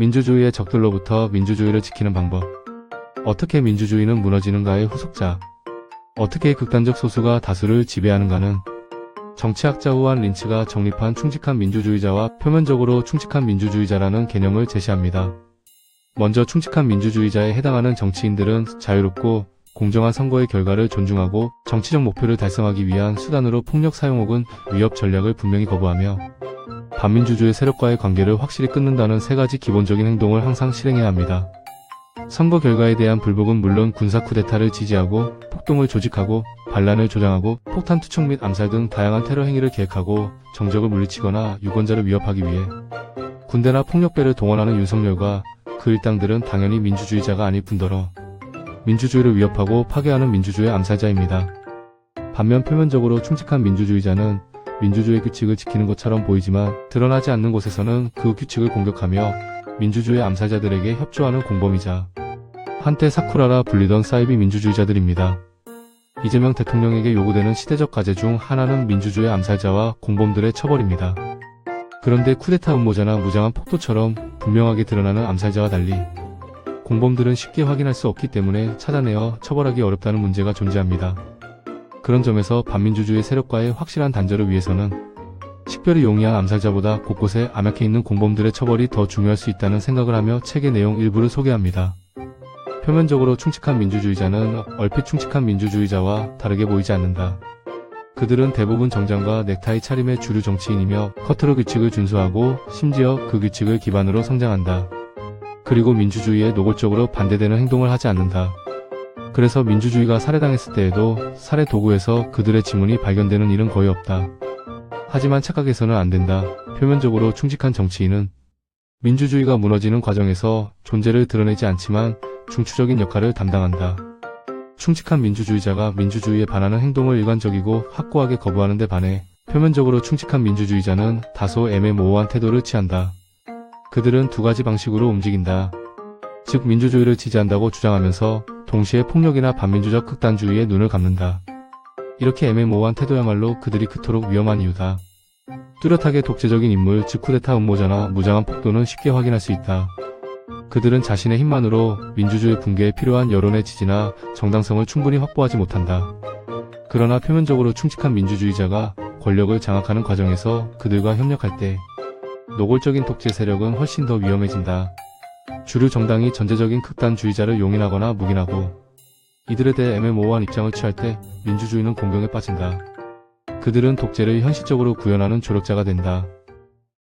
민주주의의 적들로부터 민주주의를 지키는 방법. 어떻게 민주주의는 무너지는가의 후속작. 어떻게 극단적 소수가 다수를 지배하는가는 정치학자 후안 린츠가 정립한 충직한 민주주의자와 표면적으로 충직한 민주주의자라는 개념을 제시합니다. 먼저 충직한 민주주의자에 해당하는 정치인들은 자유롭고 공정한 선거의 결과를 존중하고 정치적 목표를 달성하기 위한 수단으로 폭력 사용 혹은 위협 전략을 분명히 거부하며 반민주주의 세력과의 관계를 확실히 끊는다는 세 가지 기본적인 행동을 항상 실행해야 합니다. 선거 결과에 대한 불복은 물론 군사 쿠데타를 지지하고 폭동을 조직하고 반란을 조장하고 폭탄 투척 및 암살 등 다양한 테러 행위를 계획하고 정적을 물리치거나 유권자를 위협하기 위해 군대나 폭력배를 동원하는 윤석열과 그 일당들은 당연히 민주주의자가 아닐 뿐더러 민주주의를 위협하고 파괴하는 민주주의 암살자입니다. 반면 표면적으로 충직한 민주주의자는 민주주의 규칙을 지키는 것처럼 보이지만 드러나지 않는 곳에서는 그 규칙을 공격하며 민주주의 암살자들에게 협조하는 공범이자 한때 사쿠라라 불리던 사이비 민주주의자들입니다. 이재명 대통령에게 요구되는 시대적 과제 중 하나는 민주주의 암살자와 공범들의 처벌입니다. 그런데 쿠데타 음모자나 무장한 폭도처럼 분명하게 드러나는 암살자와 달리 공범들은 쉽게 확인할 수 없기 때문에 찾아내어 처벌하기 어렵다는 문제가 존재합니다. 그런 점에서 반민주주의 세력과의 확실한 단절을 위해서는 식별이 용이한 암살자보다 곳곳에 암약해 있는 공범들의 처벌이 더 중요할 수 있다는 생각을 하며 책의 내용 일부를 소개합니다. 표면적으로 충직한 민주주의자는 얼핏 충직한 민주주의자와 다르게 보이지 않는다. 그들은 대부분 정장과 넥타이 차림의 주류 정치인이며 커트로 규칙을 준수하고 심지어 그 규칙을 기반으로 성장한다. 그리고 민주주의에 노골적으로 반대되는 행동을 하지 않는다. 그래서 민주주의가 살해당했을 때에도 살해 도구에서 그들의 지문이 발견되는 일은 거의 없다. 하지만 착각해서는 안 된다. 표면적으로 충직한 정치인은 민주주의가 무너지는 과정에서 존재를 드러내지 않지만 중추적인 역할을 담당한다. 충직한 민주주의자가 민주주의에 반하는 행동을 일관적이고 확고하게 거부하는 데 반해 표면적으로 충직한 민주주의자는 다소 애매모호한 태도를 취한다. 그들은 두 가지 방식으로 움직인다. 즉 민주주의를 지지한다고 주장하면서 동시에 폭력이나 반민주적 극단주의에 눈을 감는다. 이렇게 애매모호한 태도야말로 그들이 그토록 위험한 이유다. 뚜렷하게 독재적인 인물, 즉 쿠데타 음모자나 무장한 폭도는 쉽게 확인할 수 있다. 그들은 자신의 힘만으로 민주주의 붕괴에 필요한 여론의 지지나 정당성을 충분히 확보하지 못한다. 그러나 표면적으로 충직한 민주주의자가 권력을 장악하는 과정에서 그들과 협력할 때 노골적인 독재 세력은 훨씬 더 위험해진다. 주류 정당이 전제적인 극단주의자를 용인하거나 묵인하고 이들에 대해 애매모호한 입장을 취할 때 민주주의는 공경에 빠진다. 그들은 독재를 현실적으로 구현하는 조력자가 된다.